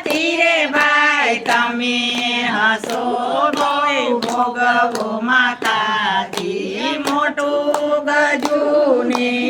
નથી રે ભાઈ તમે હસો બહુ ભોગવો માતાજી મોટું ગજુની.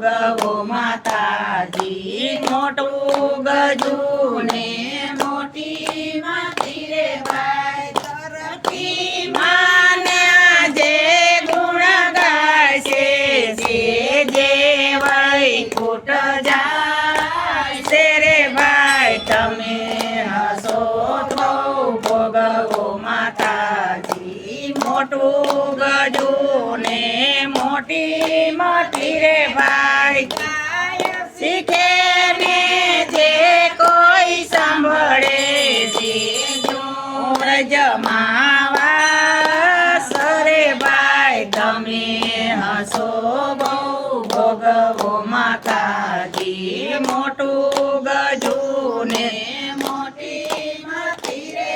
ભોગવો માતાજી, મોટું ગજું ને મોટી માતી રે ભાઈ માને આજે ગુણ ગાય છે જે જે વૈકુટ જાય છે રે ભાઈ, તમે હસો તો ભોગવો માતાજી, મોટું ગજું ને મોટી મતી રે ભાઈ. શીખે ને જે કોઈ સાંભળે જમાવા સરે ભાઈ, તમે હસો બહુ ભોગવો માતાજી. મોટું ગજુને મોટી મતી રે